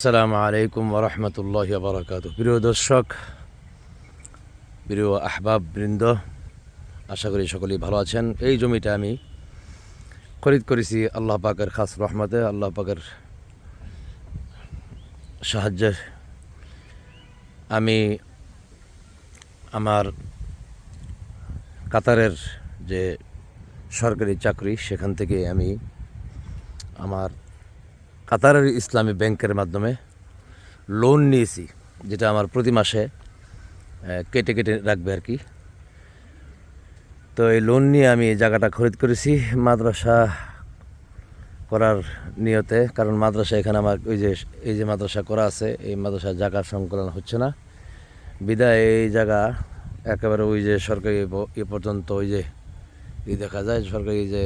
আসসালামু আলাইকুম ওরহমতুল্লাহ বারকাত প্রিয় দর্শক, প্রিয় আহবাব বৃন্দ, আশা করি সকলেই ভালো আছেন। এই জমিটা আমি খরিদ করেছি আল্লাহ পাকের খাস রহমতে, আল্লাহ পাকের সাহায্যে। আমি আমার কাতারের যে সরকারি চাকরি, সেখান থেকে আমি আমার কাতারের ইসলামী ব্যাংকের মাধ্যমে লোন নিয়েছি, যেটা আমার প্রতি মাসে কেটে কেটে রাখবে আর কি। তো এই লোন নিয়ে আমি জায়গাটা খরিদ করেছি মাদ্রাসা করার নিয়তে, কারণ মাদ্রাসা এখানে আমার ওই যে, এই যে মাদ্রাসা করা আছে, এই মাদ্রাসার জায়গা সংকলন হচ্ছে না। বিদায়, এই জায়গা একেবারে ওই যে সরকারি এ পর্যন্ত ওই যে ই দেখা যায়, সরকারি যে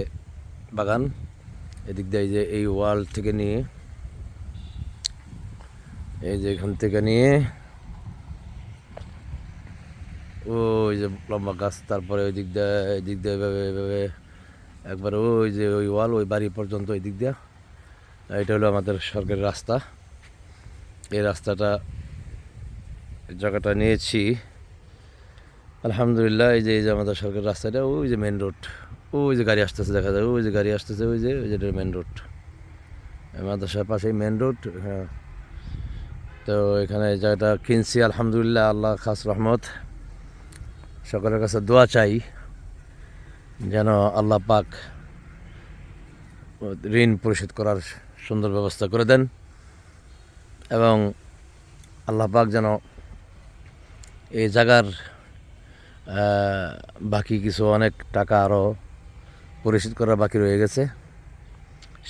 বাগান, এদিক দিয়ে যে এই ওয়াল থেকে নিয়ে এই যে এখান থেকে নিয়ে ওই যে লম্বা গাছ, তারপরে ওই দিক দিয়ে, এই দিক দিয়ে এভাবে এভাবে, একবার ওই যে ওই ওয়াল, ওই বাড়ি পর্যন্ত ওই দিক দিয়ে। এটা হলো আমাদের সরকারি রাস্তা। এই রাস্তাটা জায়গাটা নিয়েছি। আলহামদুলিল্লাহ, এই যে এই যে আমাদের সরকারি রাস্তাটা, ওই যে মেন রোড ওই যে গাড়ি আসতেছে, দেখা যায়, ওই যে গাড়ি আসতেছে, ওই যে ওই যে মেন রোড মাদ্রাসার পাশেই মেন রোড হ্যাঁ। তো এখানে জায়গাটা কিনছি, আলহামদুলিল্লাহ আল্লাহ খাস রহমত। সকলের কাছে দোয়া চাই যেন আল্লাহ পাক ঋণ পরিশোধ করার সুন্দর ব্যবস্থা করে দেন এবং আল্লাহ পাক যেন এই জায়গার বাকি কিছু অনেক টাকা আরও পরিশোধ করা বাকি রয়ে গেছে।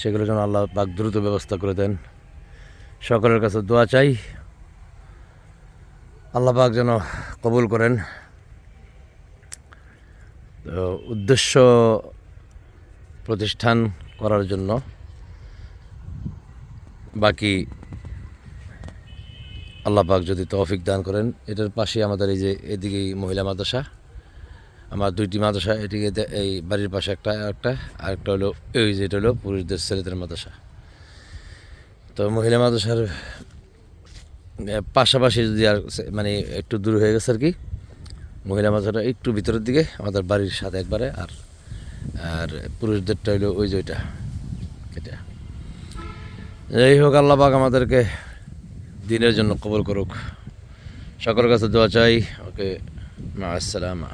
সেগুলো যেন আল্লাহ পাক দ্রুত ব্যবস্থা করে দেন। সকলের কাছে দোয়া চাই। আল্লাহ পাক যেন কবুল করেন। তো উদ্দেশ্য প্রতিষ্ঠান করার জন্য বাকি আল্লাহ পাক যদি তৌফিক দান করেন, এটার পাশে আমাদের এই যে এদিকে মহিলা মাদ্রাসা, আমার দুইটি মাদ্রাসা এটিকে এই বাড়ির পাশে একটা একটা আরেকটা হলো এই যে এটা হলো পুরুষদের ছেলেদের মাদ্রাসা। তো মহিলা মাদ্রাসার পাশাপাশি যদি আর মানে একটু দূর হয়ে গেছে আর কি, মহিলা মাদ্রাসাটা একটু ভিতরের দিকে, আমাদের বাড়ির সাথে একবারে, আর আর পুরুষদেরটা হলো ওই যে ওইটা, এটা। যাই হোক, আল্লাহ পাক আমাদেরকে দিনের জন্য কবল করুক। সকলের কাছে দোয়া চাই, ওকে, মা, আসসালামা।